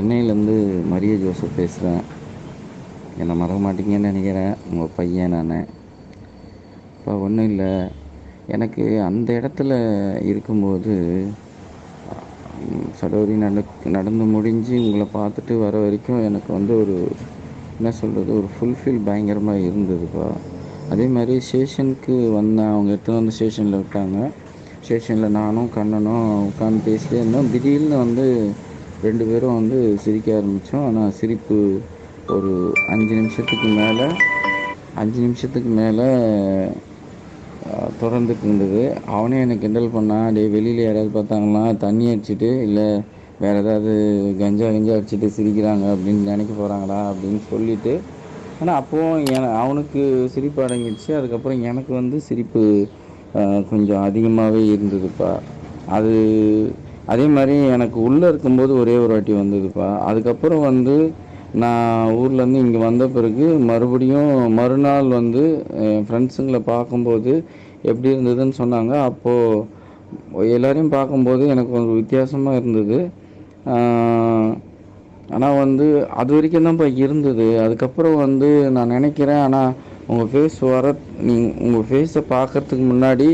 சென்னையிலேருந்து மரிய ஜோசப் பேசுகிறேன். என்னை மறக்க மாட்டீங்கன்னு நினைக்கிறேன். உங்கள் பையன் நான். இப்போ ஒன்றும் இல்லை. எனக்கு அந்த இடத்துல இருக்கும்போது சடோரி நட நடந்து முடிஞ்சு உங்களை பார்த்துட்டு வர வரைக்கும் எனக்கு வந்து ஒரு என்ன சொல்கிறது ஒரு ஃபுல்ஃபில் பயங்கரமாக இருந்ததுப்பா. அதே மாதிரி ஸ்டேஷனுக்கு வந்தேன். அவங்க எடுத்துகிட்டு வந்து ஸ்டேஷனில் விட்டாங்க. ஸ்டேஷனில் நானும் கண்ணனும் உட்காந்து பேசிட்டே இருந்தோம். திடீர்னு வந்து ரெண்டு பேரும் வந்து சிரிக்க ஆரம்பித்தோம் ஆனால் சிரிப்பு ஒரு அஞ்சு நிமிஷத்துக்கு மேலே அஞ்சு நிமிஷத்துக்கு மேலே தொடர்ந்துட்டு இருந்தது. அவனே எனக்கு கிண்டல் பண்ணான் டே வெளியில் யாராவது பார்த்தாங்கன்னா தண்ணி அடிச்சுட்டு இல்லை வேறு ஏதாவது கஞ்சா கஞ்சா அடிச்சுட்டு சிரிக்கிறாங்க அப்படின்னு நினைக்க போகிறாங்களா அப்படின்னு சொல்லிவிட்டு ஆனால் அப்போவும் என அவனுக்கு சிரிப்பு அடங்கிடுச்சு. அதுக்கப்புறம் எனக்கு வந்து சிரிப்பு கொஞ்சம் அதிகமாகவே இருந்ததுப்பா. அது அதே மாதிரி எனக்கு உள்ளே இருக்கும்போது ஒரே ஒரு வாட்டி வந்ததுப்பா. அதுக்கப்புறம் வந்து நான் ஊர்லேருந்து இங்கே வந்த பிறகு மறுபடியும் மறுநாள் வந்து என் ஃப்ரெண்ட்ஸுங்களை பார்க்கும்போது எப்படி இருந்ததுன்னு சொன்னாங்க. அப்போது எல்லோரையும் பார்க்கும்போது எனக்கு கொஞ்சம் வித்தியாசமாக இருந்தது. ஆனால் வந்து அது வரைக்கும் தான்ப்பா இருந்தது. அதுக்கப்புறம் வந்து நான் நினைக்கிறேன் ஆனால் உங்கள் ஃபேஸ் வர நீ உங்கள் ஃபேஸை பார்க்குறதுக்கு முன்னாடி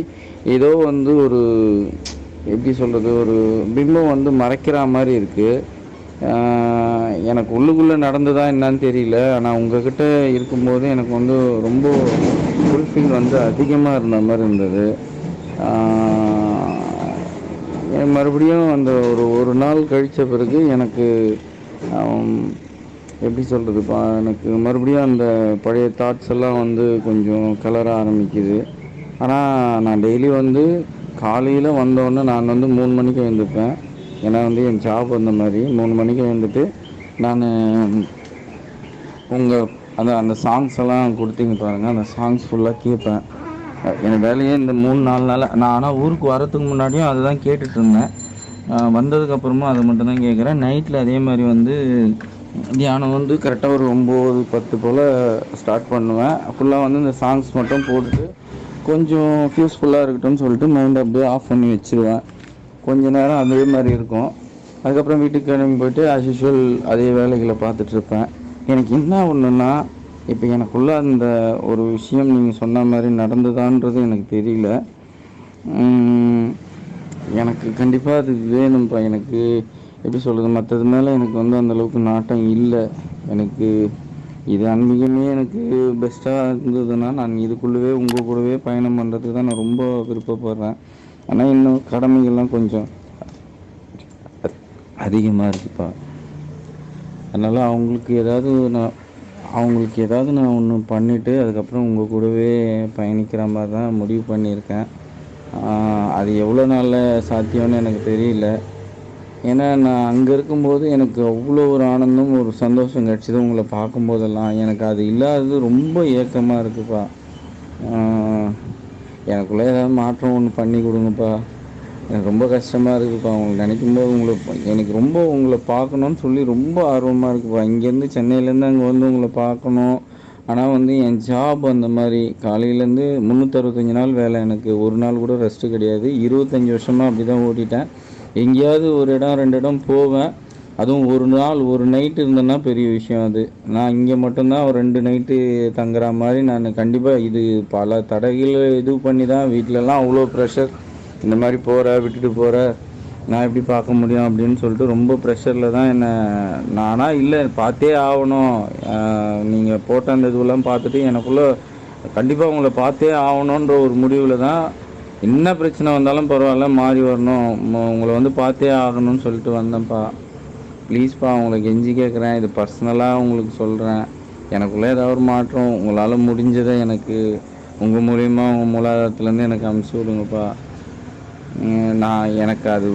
ஏதோ வந்து ஒரு எப்படி சொல்கிறது ஒரு பிம்பம் வந்து மறைக்கிற மாதிரி இருக்குது எனக்கு உள்ளுக்குள்ளே நடந்ததா என்னன்னு தெரியல. ஆனால் உங்ககிட்ட இருக்கும்போது எனக்கு வந்து ரொம்ப ஃபுல்ஃபில் வந்து அதிகமாக இருந்த மாதிரி இருந்தது. மறுபடியும் அந்த ஒரு ஒரு நாள் கழித்த பிறகு எனக்கு எப்படி சொல்கிறதுப்பா எனக்கு மறுபடியும் அந்த பழைய தாட்ஸ் எல்லாம் வந்து கொஞ்சம் கலர ஆரம்பிக்குது. ஆனால் நான் டெய்லி வந்து காலையில் வந்தோடனே நான் வந்து மூணு மணிக்கு எழுந்துப்பேன் ஏன்னா வந்து என் ஜாப் அந்த மாதிரி மூணு மணிக்கு வந்துட்டு நான் உங்கள் அந்த அந்த சாங்ஸ் எல்லாம் கொடுத்தீங்க பாருங்கள் அந்த சாங்ஸ் ஃபுல்லாக கேட்பேன். என் வேலையே இந்த மூணு நாலு நாள் நான் ஆனால் ஊருக்கு வரத்துக்கு முன்னாடியும் அதுதான் கேட்டுட்டு இருந்தேன். வந்ததுக்கப்புறமா அதை மட்டும்தான் கேட்குறேன். நைட்டில் அதே மாதிரி வந்து தியானம் வந்து கரெக்டாக ஒரு ஒம்பது பத்து போல் ஸ்டார்ட் பண்ணுவேன். ஃபுல்லாக வந்து இந்த சாங்ஸ் மட்டும் போட்டுட்டு கொஞ்சம் ஃபியூஸ்ஃபுல்லாக இருக்கட்டும்னு சொல்லிட்டு மைண்ட் அப்படியே ஆஃப் பண்ணி வச்சுருவேன். கொஞ்ச நேரம் அதே மாதிரி இருக்கும். அதுக்கப்புறம் வீட்டுக்கு கிளம்பி போயிட்டு ஆஸ் யூஷுவல் அதே வேலைகளை பார்த்துட்ருப்பேன் எனக்கு என்ன ஒன்றுன்னா இப்போ எனக்குள்ளே அந்த ஒரு விஷயம் நீங்கள் சொன்ன மாதிரி நடந்ததான்றது எனக்கு தெரியல. எனக்கு கண்டிப்பாக அது வேணும்ப்பா. எனக்கு எப்படி சொல்கிறது மற்றது மேலே எனக்கு வந்து அந்தளவுக்கு நாட்டம் இல்லை. எனக்கு இது அன்பிகமே எனக்கு பெஸ்ட்டாக இருந்ததுன்னா நான் இதுக்குள்ளவே உங்கள் கூடவே பயணம் பண்ணுறதுக்கு தான் நான் ரொம்ப விருப்பப்படுறேன். ஆனால் இன்னும் கடமைகள்லாம் கொஞ்சம் அதிகமாக இருக்குப்பா. அதனால் அவங்களுக்கு ஏதாவது நான் அவங்களுக்கு ஏதாவது நான் ஒன்று பண்ணிவிட்டு அதுக்கப்புறம் உங்கள் கூடவே பயணிக்கிற மாதிரி தான் முடிவு பண்ணியிருக்கேன். அது எவ்வளோ நாளில் சாத்தியம்னு எனக்கு தெரியல. ஏன்னா நான் அங்கே இருக்கும்போது எனக்கு அவ்வளோ ஒரு ஆனந்தம் ஒரு சந்தோஷம் கிடச்சிது உங்களை பார்க்கும்போதெல்லாம். எனக்கு அது இல்லாதது ரொம்ப ஏக்கமாக இருக்குப்பா. எனக்குள்ளே ஏதாவது மாற்றம் ஒன்று பண்ணி கொடுங்கப்பா. எனக்கு ரொம்ப கஷ்டமாக இருக்குதுப்பா உங்களை நினைக்கும் போது உங்களை எனக்கு ரொம்ப உங்களை பார்க்கணுன்னு சொல்லி ரொம்ப ஆர்வமாக இருக்குப்பா. இங்கேருந்து சென்னையிலேருந்து அங்கே வந்து உங்களை பார்க்கணும். ஆனால் வந்து என் ஜாப் அந்த மாதிரி காலையிலேருந்து முந்நூற்றறுபத்தஞ்சு நாள் வேலை எனக்கு. ஒரு நாள் கூட ரெஸ்ட்டு கிடையாது. இருபத்தஞ்சி வருஷமாக அப்படி தான் ஓட்டிட்டேன். எங்கேயாவது ஒரு இடம் ரெண்டு இடம் போவேன். அதுவும் ஒரு நாள் ஒரு நைட்டு இருந்தேன்னா பெரிய விஷயம் அது. நான் இங்கே மட்டும்தான் ஒரு ரெண்டு நைட்டு தங்குற மாதிரி நான் கண்டிப்பாக இது பல தடைகள் இது பண்ணி தான் வீட்டிலலாம் அவ்வளோ ப்ரெஷர் இந்த மாதிரி போகிற விட்டுட்டு போகிற நான் எப்படி பார்க்க முடியும் அப்படின்னு சொல்லிட்டு ரொம்ப ப்ரெஷரில் தான் என்னை நானாக இல்லை பார்த்தே ஆகணும். நீங்கள் போட்ட அந்த இதுவெல்லாம் பார்த்துட்டு எனக்குள்ளே கண்டிப்பாக உங்களை பார்த்தே ஆகணுன்ற ஒரு முடிவில் தான் என்ன பிரச்சனை வந்தாலும் பரவாயில்ல மாறி வரணும். உங்களை வந்து பார்த்தே ஆகணும்னு சொல்லிட்டு வந்தேன்ப்பா. ப்ளீஸ்ப்பா உங்களை கெஞ்சி கேட்குறேன் இது பர்சனலாக உங்களுக்கு சொல்கிறேன் எனக்குள்ளே ஏதாவது ஒரு மாற்றம். உங்களால் முடிஞ்சதை எனக்கு உங்கள் மூலியமா உங்கள் மூலாதாரத்துலேருந்து எனக்கு அனுப்பிச்சி விடுங்கப்பா. நான் எனக்கு அது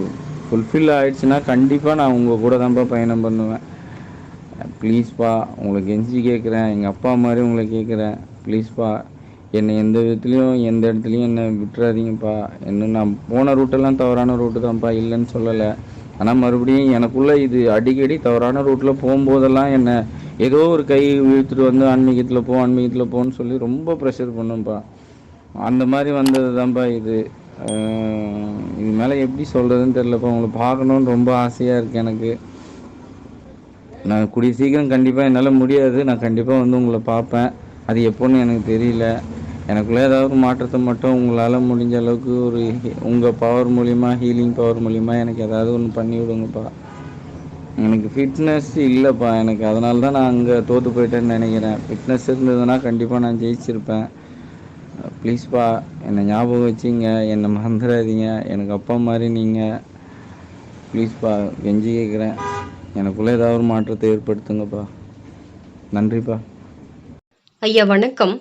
ஃபுல்ஃபில் ஆகிடுச்சுன்னா கண்டிப்பாக நான் உங்கள் கூட தான்ப்பா பயணம் பண்ணுவேன். ப்ளீஸ்ப்பா உங்களை கெஞ்சி கேட்குறேன் எங்கள் அப்பா மாதிரி உங்களை கேட்குறேன் ப்ளீஸ்ப்பா என்னை எந்த விதத்துலேயும் எந்த இடத்துலையும் என்னை விட்டுறாதீங்கப்பா. என்ன நான் போன ரூட்டெல்லாம் தவறான ரூட்டு தான்ப்பா இல்லைன்னு சொல்லலை. ஆனால் மறுபடியும் எனக்குள்ளே இது அடிக்கடி தவறான ரூட்டில் போகும்போதெல்லாம் என்னை ஏதோ ஒரு கை இழுத்துட்டு வந்து ஆன்மீகத்தில் போ ஆன்மீகத்தில் போன்னு சொல்லி ரொம்ப ப்ரெஷர் பண்ணும்ப்பா. அந்த மாதிரி வந்தது தான்ப்பா இது இது மேலே எப்படி சொல்கிறதுன்னு தெரிலப்பா உங்களை பார்க்கணுன்னு ரொம்ப ஆசையாக இருக்குது எனக்கு. நான் கூடிய சீக்கிரம் கண்டிப்பாக என்னால் முடியாது. நான் கண்டிப்பாக வந்து உங்களை பார்ப்பேன். அது எப்போன்னு எனக்கு தெரியல. எனக்குள்ளே ஏதாவது ஒரு மாற்றத்தை மட்டும் உங்களால் முடிஞ்ச அளவுக்கு ஒரு உங்கள் பவர் மூலிமா ஹீலிங் பவர் மூலிமா எனக்கு ஏதாவது ஒன்று பண்ணி விடுங்கப்பா. எனக்கு ஃபிட்னஸ் இல்லைப்பா எனக்கு. அதனால தான் நான் அங்கே தோற்று போயிட்டேன்னு நினைக்கிறேன். ஃபிட்னஸ் இருந்ததுன்னா கண்டிப்பாக நான் ஜெயிச்சிருப்பேன். ப்ளீஸ்ப்பா என்னை ஞாபகம் வச்சுங்க. என்னை மறந்துடாதீங்க. எனக்கு அப்பா மாதிரி நீங்கள் ப்ளீஸ்ப்பா கெஞ்சி கேட்குறேன் எனக்குள்ளே ஏதாவது ஒரு மாற்றத்தை ஏற்படுத்துங்கப்பா. நன்றிப்பா. ஐயா வணக்கம்.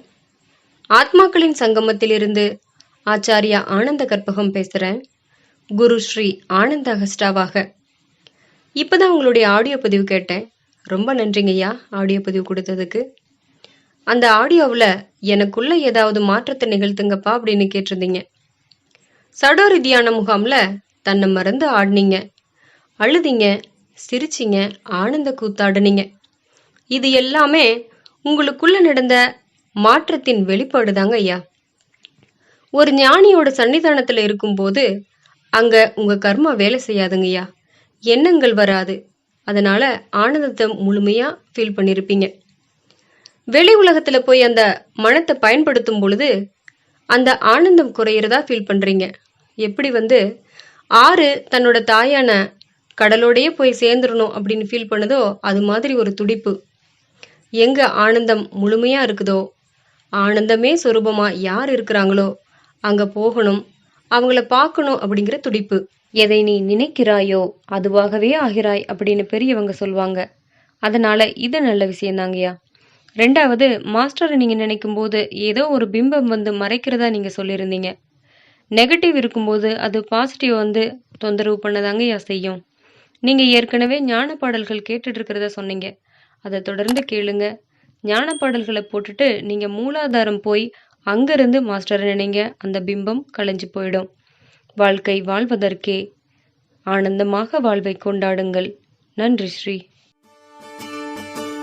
ஆத்மாக்களின் சங்கமத்திலிருந்து ஆச்சாரியா ஆனந்த கற்பகம் பேசுகிறேன் குரு ஸ்ரீ ஆனந்த அகஸ்டாவாக. இப்போதான் உங்களுடைய ஆடியோ பதிவு கேட்டேன். ரொம்ப நன்றிங்கய்யா ஆடியோ பதிவு கொடுத்ததுக்கு. அந்த ஆடியோவில் எனக்குள்ள ஏதாவது மாற்றத்தை நிகழ்த்துங்கப்பா அப்படின்னு கேட்டிருந்தீங்க. சடோரி தியான முகாமில் தன்னை மறந்து ஆடினீங்க. அழுதிங்க சிரிச்சிங்க ஆனந்த கூத்தாடுனீங்க. இது எல்லாமே உங்களுக்குள்ள நடந்த மாற்றத்தின் வெளிப்பாடு தாங்க ஐயா. ஒரு ஞானியோட சன்னிதானத்துல இருக்கும்போது அங்க உங்க கர்மா வேலை செய்யாதுங்கய்யா எண்ணங்கள் வராது. அதனால ஆனந்தத்தை முழுமையா ஃபீல் பண்ணியிருப்பீங்க வெளி உலகத்துல போய் அந்த மனத்தை பயன்படுத்தும் பொழுது அந்த ஆனந்தம் குறையிறதா ஃபீல் பண்றீங்க. எப்படி வந்து ஆறு தன்னோட தாயான கடலோடையே போய் சேர்ந்துடணும் அப்படின்னு ஃபீல் பண்ணுதோ அது மாதிரி ஒரு துடிப்பு. எங்க ஆனந்தம் முழுமையா இருக்குதோ ஆனந்தமே சொரூபமா யார் இருக்கிறாங்களோ? அங்க போகணும். அவங்கள பார்க்கணும் அப்படிங்கிற துடிப்பு. எதை நீ நினைக்கிறாயோ அதுவாகவே ஆகிறாய் அப்படின்னு பெரியவங்க சொல்லுவாங்க அதனால இது நல்ல விஷயந்தாங்கய்யா ரெண்டாவது மாஸ்டரை நீங்க நினைக்கும் போது ஏதோ ஒரு பிம்பம் வந்து மறைக்கிறதா நீங்க சொல்லியிருந்தீங்க. நெகட்டிவ் இருக்கும்போது அது பாசிட்டிவ் வந்து தொந்தரவு பண்ணதாங்கய்யா செய்யும். நீங்க ஏற்கனவே ஞான பாடல்கள் கேட்டுட்டு இருக்கிறத சொன்னீங்க. அதை தொடர்ந்து கேளுங்க. ஞான பாடல்களை போட்டுட்டு நீங்கள் மூலாதாரம் போய் அங்கேருந்து மாஸ்டர் நினைங்க. அந்த பிம்பம் கலைஞ்சு போயிடும். வாழ்க்கை வாழ்வதற்கே ஆனந்தமாக வாழ்வை கொண்டாடுங்கள். நன்றி ஸ்ரீ.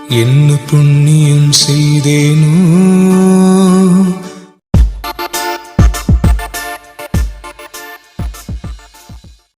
என்ன புண்ணியம் செய்தேனோ